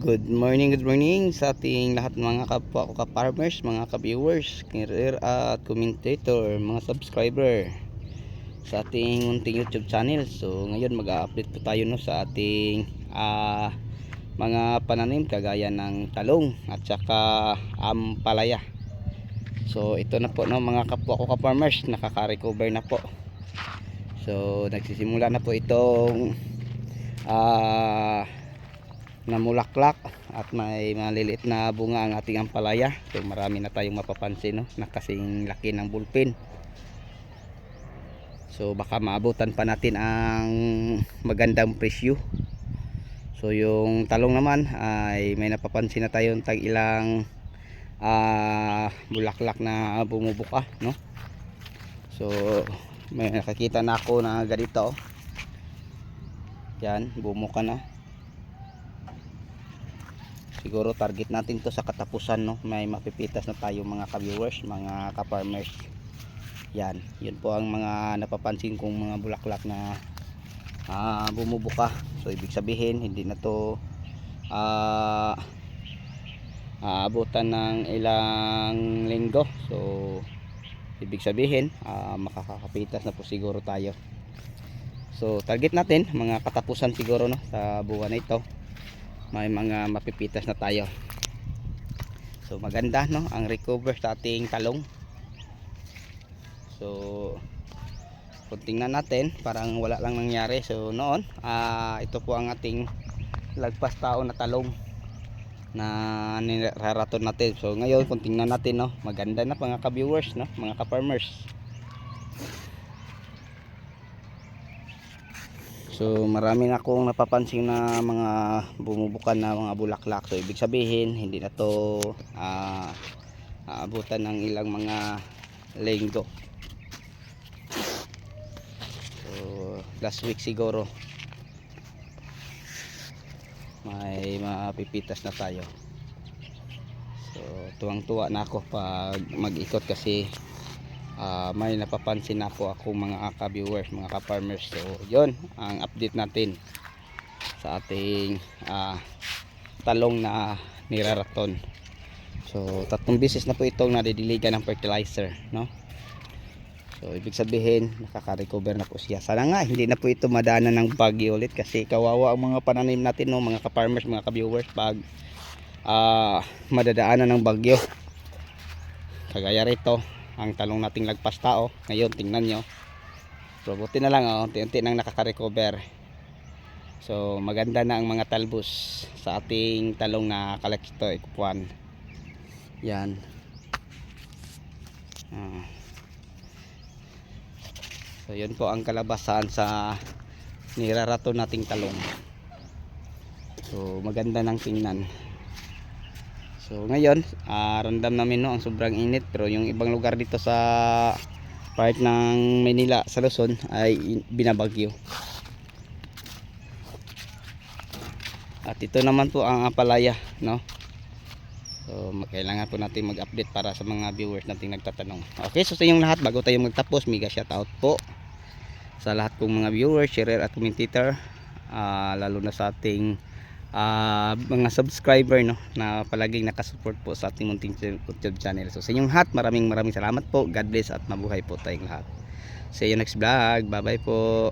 Good morning, good morning sa ating lahat mga kapwa ko ka-farmers, mga ka-viewers, career at commentator, mga subscriber sa ating munting YouTube channel. So ngayon mag-update po tayo no sa ating ah, mga pananim kagaya ng talong at saka ampalaya. So ito na po no mga kapwa ko ka-farmers, nakaka-recover na po. So nagsisimula na po itong ah namulaklak at may maliliit na bunga ang ating ampalaya. So marami na tayong mapapansin no, na kasing laki ng bulpin. So baka maabutan pa natin ang magandang presyo. So yung talong naman ay may napapansin na tayong tag ilang ah, bulaklak na bumubuka no. So may nakakita na ako na ganito. oh. Yan, bumuka na siguro target natin to sa katapusan no? May mapipitas na tayo mga ka-viewers mga ka-farmers. Yan. Yun po ang mga napapansin kong mga bulaklak na ah, bumubuka. So ibig sabihin hindi na to ah, aabutan ng ilang linggo. So ibig sabihin ah, makakakapitas na po siguro tayo. So target natin mga katapusan siguro no? Sa buwan na ito may mga mapipitas na tayo. So maganda no? Ang recover sa ating talong. So kung tingnan natin parang wala lang nangyari. So noon ah ito po ang ating lagpas tao na talong na niraraton natin. So ngayon kung tingnan natin no? Maganda na mga ka-viewers no? Mga ka-farmers So marami na akong napapansin na mga bumubukan na mga bulaklak. So ibig sabihin hindi na to ah, aabutan ng ilang mga linggo. So last week siguro may mapipitas na tayo. So tuwang-tuwa na ako pag mag-ikot kasi ah, may napapansin ako ako mga ka-viewers, mga ka-farmers. So, yon ang update natin sa ating ah, talong na niraraton. So, tatlong beses na po itong nadidiligan ng fertilizer, no? So, ibig sabihin, nakaka-recover na po siya. Sana nga, hindi na po ito madana ng bagyo ulit kasi kawawa ang mga pananim natin, no? Mga ka-farmers, mga ka-viewers, pag ah, madadaanan ng bagyo. Kagaya rito, ang talong nating lagpas tao. Ngayon tingnan nyo. So buti na lang oh, unti-unti nang nakaka-recover. So maganda na ang mga talbos sa ating talong na kalakito ikupuan yan. Ah. so yun po ang kalabasan sa nirarato nating talong. So maganda ng tingnan So ngayon, ah, random namin no ang sobrang init pero yung ibang lugar dito sa part ng Manila sa Luzon ay in- binabagyo. At ito naman po ang apalaya, no? So kailangan po natin mag-update para sa mga viewers nating nagtatanong. Okay, so sa inyong lahat bago tayo magtapos, mega shoutout po sa lahat kong mga viewers, sharer at commentator, ah, lalo na sa ating ah, mga subscriber no na palaging nakasupport po sa ating munting YouTube channel. So sa inyong lahat, maraming maraming salamat po. God bless at mabuhay po tayong lahat. See you next vlog. Bye bye po.